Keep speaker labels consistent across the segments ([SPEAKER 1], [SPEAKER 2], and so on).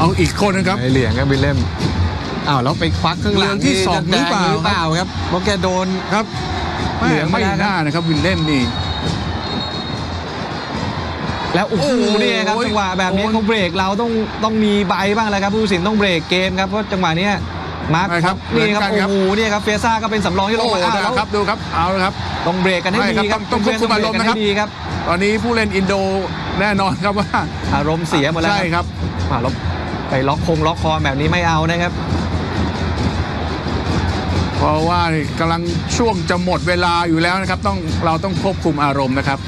[SPEAKER 1] เอาอีกคนนะครับ
[SPEAKER 2] ไอเหลียงครับวิลเล่มอ้าวแล้วไปควักข้างหลัง
[SPEAKER 1] เหลืองที่สองหรือเปล่า
[SPEAKER 2] หรือเปล่าครับเพราะแกโดน
[SPEAKER 1] ครับ
[SPEAKER 2] เหลือง
[SPEAKER 1] ไม่
[SPEAKER 2] ไม่ได้ครับ
[SPEAKER 1] น่านะครับวินเล่มนี่
[SPEAKER 2] แล้วโอ้โห
[SPEAKER 1] โอ้โห
[SPEAKER 2] เนี่ยครับจังหวะแบบนี้
[SPEAKER 1] โอ้
[SPEAKER 2] เขาเบรกเราต้องต้องมีใบบ้างแล้วครับผู้ตัดสินต้องเบรกเกมครับเพราะจังหวะเนี้ยมาร์ค
[SPEAKER 1] ใช่ครับ
[SPEAKER 2] นี่ครับ
[SPEAKER 1] เหมือนกันครับ
[SPEAKER 2] โอ้โหเนี่ยครับเฟซ่าก็เป็นสำรองที่ลง
[SPEAKER 1] โอ้
[SPEAKER 2] มาอ้าวแล้ว
[SPEAKER 1] ครับดูครับเอาละครับ
[SPEAKER 2] ต้องเบรกกันให้
[SPEAKER 1] ไม่
[SPEAKER 2] ดี
[SPEAKER 1] ครับ
[SPEAKER 2] ครับ
[SPEAKER 1] ต้องต้องควบคุมอารมณ์นะครับ
[SPEAKER 2] เบให้ดีครับ
[SPEAKER 1] ตอนนี้ผู้เล่นอินโดแน่นอนครับว่า
[SPEAKER 2] อารมณ์เสียหมดแล้ว
[SPEAKER 1] ใช่ครับ
[SPEAKER 2] อ่าแล้ว ไปล็อกคงล็อกคอแบบนี้ไม่เอานะครับ
[SPEAKER 1] เพราะว่ากำลังช่วงจะหมดเวลาอยู่แล้วนะครับ ต้องเราต้องควบคุมอารมณ์นะครับ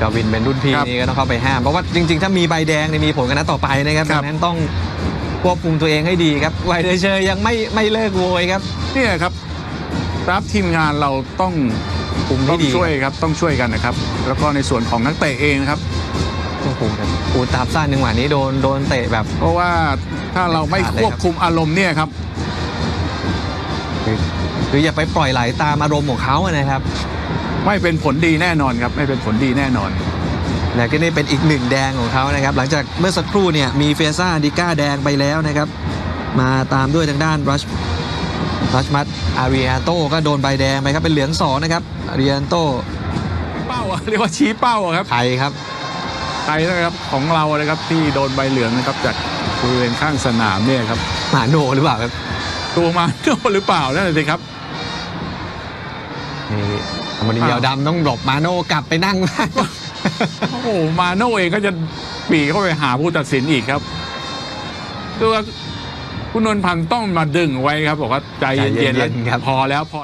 [SPEAKER 2] กาวินเป็นรุ่นพี่
[SPEAKER 1] ครับ
[SPEAKER 2] นี่ก็ต้องเข้าไปห้าม เพราะว่าจริง ๆ ถ้ามีใบแดงเนี่ยมีผลกันนัดต่อไปนะครับ
[SPEAKER 1] ครั
[SPEAKER 2] ดั
[SPEAKER 1] บ
[SPEAKER 2] งนั้นต้องควบคุมตัวเองให้ดีครับไวเดเชยยังไม่ไม่เลิกโวยครับ
[SPEAKER 1] เนี่ยครับรับทีมงานเราต้อง
[SPEAKER 2] คุม
[SPEAKER 1] ต้
[SPEAKER 2] ให้
[SPEAKER 1] อง
[SPEAKER 2] ดี
[SPEAKER 1] ช่วยครับต้องช่วยกันนะครับ แล้วก็ในส่วนของนักเตะเองนะครับ
[SPEAKER 2] ต้องคุมกั นปูตาบซ่านจังหวะนี้โดนโดนเตะแบบ
[SPEAKER 1] เพราะว่าถ้าเราไม่
[SPEAKER 2] ขาดเลย
[SPEAKER 1] ควบ
[SPEAKER 2] ครับ
[SPEAKER 1] คุมอารมณ์เนี่ยครับ
[SPEAKER 2] คือคืออย่าไปปล่อยไหลตามอารมณ์ของเขาอะนะครับ
[SPEAKER 1] ไม่เป็นผลดีแน่นอนครับ ไม่เป็นผลดีแน่นอน
[SPEAKER 2] และก็นี่เป็นอีกหนึ่งแดงของเขานะครับ หลังจากเมื่อสักครู่เนี่ยมีเฟซ่าดิก้าแดงไปแล้วนะครับ มาตามด้วยทางด้านรัชรัชมัตอาริอาโตก็โดนใบแดงไปครับเป็นเหลืองสองนะครับอาริอาโต
[SPEAKER 1] เป้าอะเรียกว่าชี้เป้าอะครับ
[SPEAKER 2] ไทยครับ
[SPEAKER 1] ไทยนะครับของเรานะครับที่โดนใบเหลืองนะครับจากบริเวณข้างสนามเนี่ยครับ
[SPEAKER 2] หมาโนหรือเปล่าครับ
[SPEAKER 1] ตัวมาโนหรือเปล่านั่นแหละสิครับ
[SPEAKER 2] นี่อมรินทร์ยาวดำต้องหลบมาโนกลับไปนั่ง
[SPEAKER 1] โอ้โหมาโน่เองก็จะปรีเข้าไปหาผู้ตัดสินอีกครับตัวคุณนนท์พันธ์ต้องมาดึงไว้ครับบอกว่าใจ
[SPEAKER 2] ใจเย็
[SPEAKER 1] เย็น
[SPEAKER 2] นๆ
[SPEAKER 1] ๆแล้ว
[SPEAKER 2] ครับ
[SPEAKER 1] พอแล้วพอ